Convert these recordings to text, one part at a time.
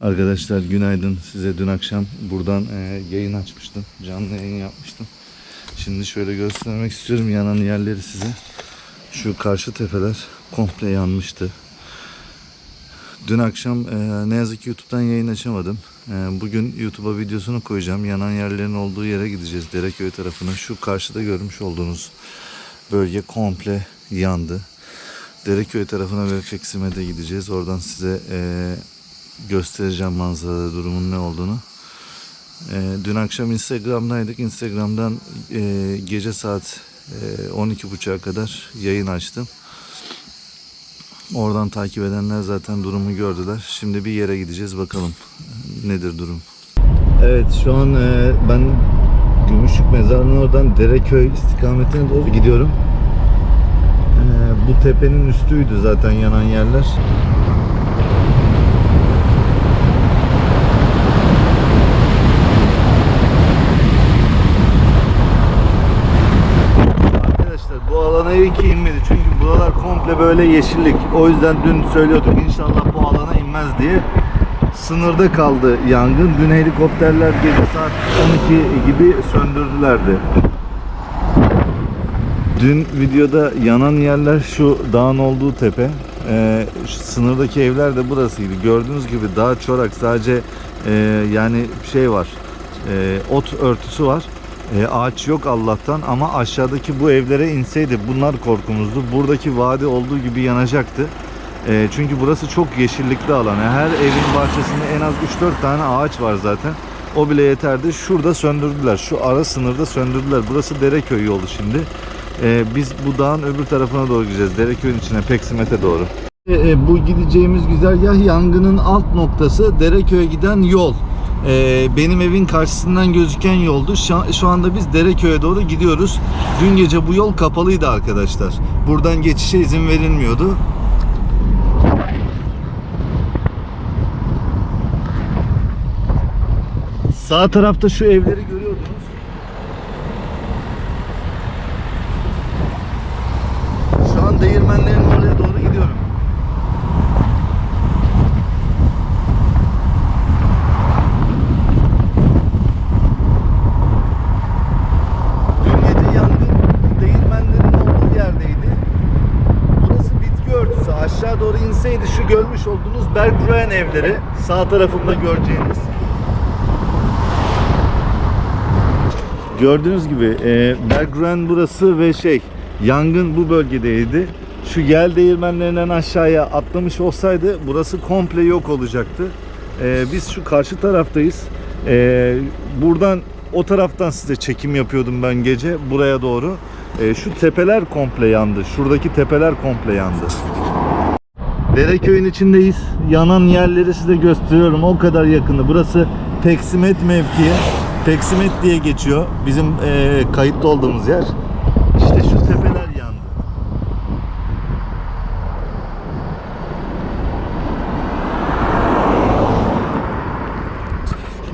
Arkadaşlar günaydın. Size dün akşam buradan e, yayın açmıştım. Canlı yayın yapmıştım. Şimdi şöyle göstermek istiyorum yanan yerleri size. Şu karşı tepeler komple yanmıştı. Dün akşam e, ne yazık ki YouTube'dan yayın açamadım. E, bugün YouTube'a videosunu koyacağım. Yanan yerlerin olduğu yere gideceğiz. Dereköy tarafına. Şu karşıda görmüş olduğunuz bölge komple yandı. Dereköy tarafına ve Feksim'e de gideceğiz. Oradan size e, göstereceğim manzarada durumun ne olduğunu. Ee, dün akşam Instagram'daydık. Instagram'dan e, gece saat e, 12.30'a kadar yayın açtım. Oradan takip edenler zaten durumu gördüler. Şimdi bir yere gideceğiz bakalım e, nedir durum. Evet şu an e, ben Gümüşlük Mezarlığı'nın oradan Dereköy istikametine doğru gidiyorum. E, bu tepenin üstüydü zaten yanan yerler. Arkadaşlar bu alana iyi ki inmedi çünkü buralar komple böyle yeşillik. O yüzden dün söylüyorduk inşallah bu alana inmez diye. Sınırda kaldı yangın. Dün helikopterler gece saat 12 gibi söndürdülerdi. Dün videoda yanan yerler şu dağın olduğu tepe. Ee, sınırdaki evler de burasıydı. Gördüğünüz gibi dağ çorak sadece e, yani şey var. e, ot örtüsü var. E, ağaç yok Allah'tan ama aşağıdaki bu evlere inseydi bunlar korkumuzdu. Buradaki vadi olduğu gibi yanacaktı. E, çünkü burası çok yeşillikli alan. Yani her evin bahçesinde en az 3-4 tane ağaç var zaten. O bile yeterdi. Şurada söndürdüler. Şu ara sınırda söndürdüler. Burası Dereköy yolu şimdi. E, biz bu dağın öbür tarafına doğru gideceğiz. Dereköy'ün içine, Peksimet'e doğru. E, bu gideceğimiz güzergah yangının alt noktası Dereköy'e giden yol. E, benim evin karşısından gözüken yoldu. Şu, anda biz Dereköy'e doğru gidiyoruz. Dün gece bu yol kapalıydı arkadaşlar. Buradan geçişe izin verilmiyordu. Sağ tarafta şu evleri görüyordunuz. Şu an değirmenlerin oraya doğru gidiyorum. Dün gece yangın değirmenlerin olduğu yerdeydi. Burası bitki örtüsü. Aşağı inseydi şu görmüş olduğunuz Bergruen evleri sağ tarafında göreceğiniz. Gördüğünüz gibi e, Berggren burası ve şey yangın bu bölgedeydi. Şu yel değirmenlerinden aşağıya atlamış olsaydı burası komple yok olacaktı. E, biz şu karşı taraftayız. E, buradan o taraftan size çekim yapıyordum ben gece buraya doğru. E, şu tepeler komple yandı. Şuradaki tepeler komple yandı. Dereköy'ün içindeyiz. Yanan yerleri size gösteriyorum. O kadar yakını. Burası Peksimet mevkii. Peksimet diye geçiyor. Bizim eee kayıtlı olduğumuz yer. İşte şu tepeler yandı.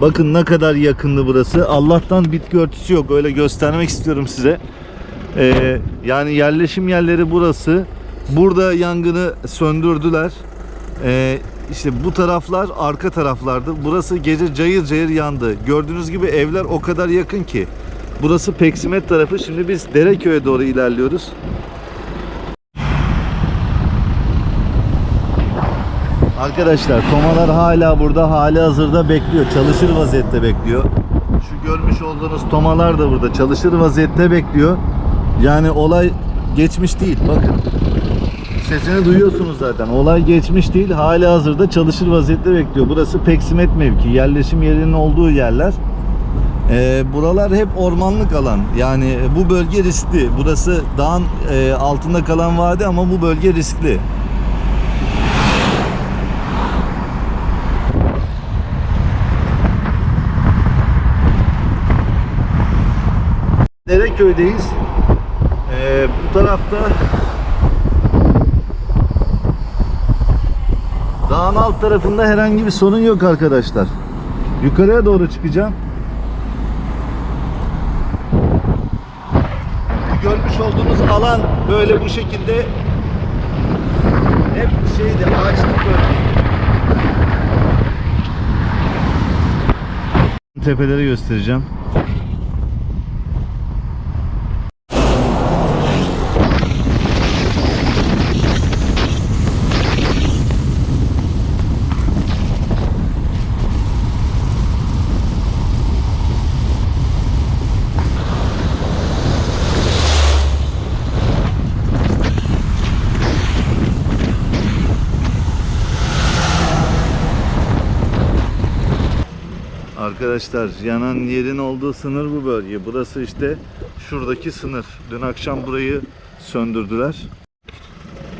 Bakın ne kadar yakındı burası. Allah'tan bitki örtüsü yok. Öyle göstermek istiyorum size. Ee, yani yerleşim yerleri burası. Burada yangını söndürdüler. Ee, işte bu taraflar arka taraflardı. Burası gece cayır cayır yandı. Gördüğünüz gibi evler o kadar yakın ki. Burası Peksimet tarafı. Şimdi biz Dereköy'e doğru ilerliyoruz. Arkadaşlar tomalar hala burada hali hazırda bekliyor. Çalışır vaziyette bekliyor. Şu görmüş olduğunuz tomalar da burada çalışır vaziyette bekliyor. Yani olay geçmiş değil. Bakın. Sesini duyuyorsunuz zaten. Olay geçmiş değil. Hali hazırda çalışır vaziyette bekliyor. Burası Peksimet mevki. Yerleşim yerinin olduğu yerler. Ee, buralar hep ormanlık alan. Yani bu bölge riskli. Burası dağın e, altında kalan vadi ama bu bölge riskli. Dereköy'deyiz. Ee, bu tarafta Dağın alt tarafında herhangi bir sorun yok arkadaşlar. Yukarıya doğru çıkacağım. Görmüş olduğunuz alan böyle bu şekilde hep şeydi ağaçlık böyle. Tepeleri göstereceğim. Arkadaşlar yanan yerin olduğu sınır bu bölge. Burası işte şuradaki sınır. Dün akşam burayı söndürdüler.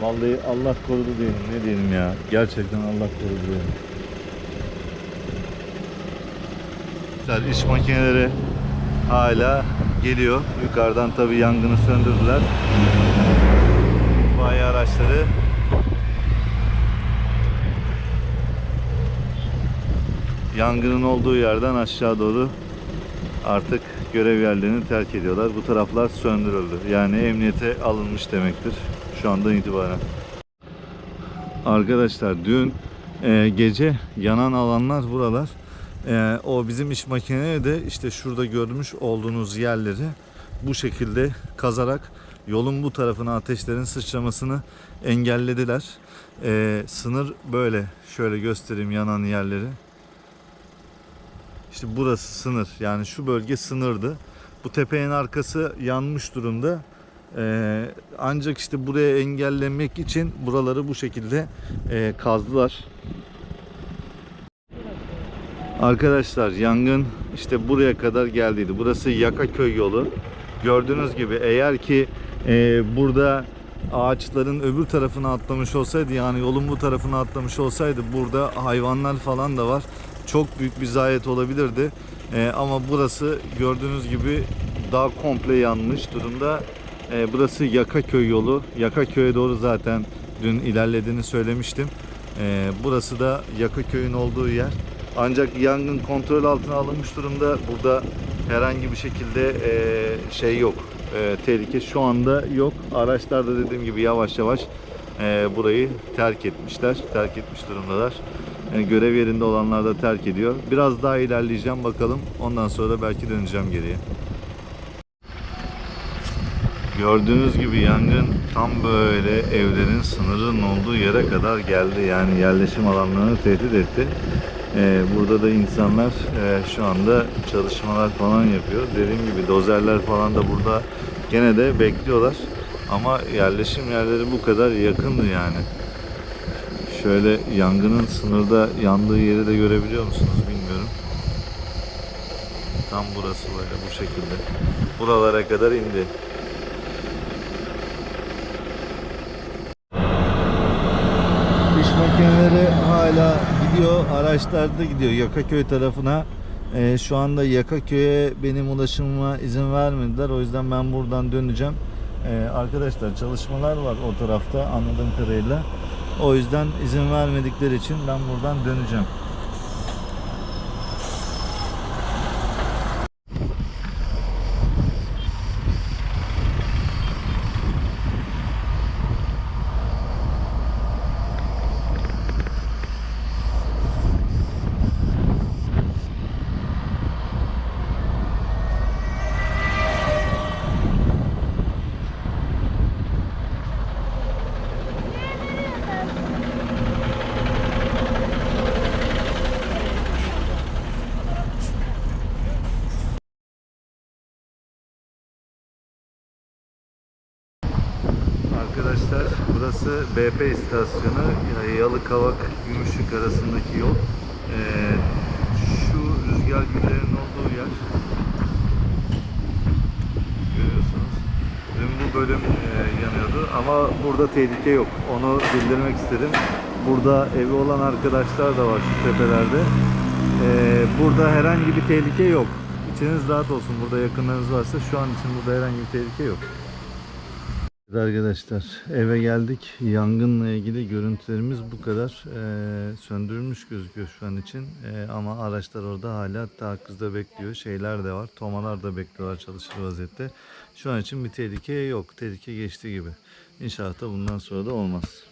Vallahi Allah korudu diyelim. Ne diyelim ya. Gerçekten Allah korudu diyelim. Arkadaşlar, iş makineleri hala geliyor. Yukarıdan tabi yangını söndürdüler. İtfaiye araçları yangının olduğu yerden aşağı doğru artık görev yerlerini terk ediyorlar. Bu taraflar söndürüldü. Yani emniyete alınmış demektir şu andan itibaren. Arkadaşlar dün e, gece yanan alanlar buralar. E, o bizim iş makineleri de işte şurada görmüş olduğunuz yerleri bu şekilde kazarak yolun bu tarafına ateşlerin sıçramasını engellediler. E, sınır böyle. Şöyle göstereyim yanan yerleri. İşte burası sınır. Yani şu bölge sınırdı. Bu tepenin arkası yanmış durumda. Ee, ancak işte buraya engellemek için buraları bu şekilde e, kazdılar. Arkadaşlar yangın işte buraya kadar geldiydi. Burası Yakaköy yolu. Gördüğünüz gibi eğer ki e, burada ağaçların öbür tarafına atlamış olsaydı yani yolun bu tarafına atlamış olsaydı burada hayvanlar falan da var. Çok büyük bir zayiat olabilirdi. E, ama burası gördüğünüz gibi daha komple yanmış durumda. E, burası Yakaköy yolu. Yakaköy'e doğru zaten dün ilerlediğini söylemiştim. E, burası da Yakaköy'ün olduğu yer. Ancak yangın kontrol altına alınmış durumda. Burada herhangi bir şekilde e, şey yok. E, tehlike şu anda yok. Araçlar da dediğim gibi yavaş yavaş e, burayı terk etmişler. Terk etmiş durumdalar. E, görev yerinde olanlar da terk ediyor. Biraz daha ilerleyeceğim bakalım. Ondan sonra belki döneceğim geriye. Gördüğünüz gibi yangın tam böyle evlerin sınırının olduğu yere kadar geldi. Yani yerleşim alanlarını tehdit etti. Ee, burada da insanlar e, şu anda çalışmalar falan yapıyor. Dediğim gibi dozerler falan da burada gene de bekliyorlar. Ama yerleşim yerleri bu kadar yakındı yani. Şöyle yangının sınırda yandığı yeri de görebiliyor musunuz bilmiyorum. Tam burası böyle bu şekilde. Buralara kadar indi. İş makineleri hala gidiyor, araçlar da gidiyor Yakaköy tarafına. Ee, şu anda Yakaköy'e benim ulaşımıma izin vermediler. O yüzden ben buradan döneceğim. Ee, arkadaşlar çalışmalar var o tarafta anladığım kadarıyla. O yüzden izin vermedikleri için ben buradan döneceğim. Arkadaşlar burası BP istasyonu Yalıkavak Gümüşlük arasındaki yol. Ee, şu rüzgar güllerinin olduğu yer. Görüyorsunuz. Dün bu bölüm e, yanıyordu ama burada tehlike yok. Onu bildirmek istedim. Burada evi olan arkadaşlar da var şu tepelerde. Ee, burada herhangi bir tehlike yok. İçiniz rahat olsun. Burada yakınlarınız varsa şu an için burada herhangi bir tehlike yok. Arkadaşlar eve geldik. Yangınla ilgili görüntülerimiz bu kadar. Ee, söndürülmüş gözüküyor şu an için. Ee, ama araçlar orada hala tahakkuzda bekliyor. Şeyler de var. Tomalar da bekliyorlar çalışır vaziyette. Şu an için bir tehlike yok. Tehlike geçti gibi. İnşallah da bundan sonra da olmaz.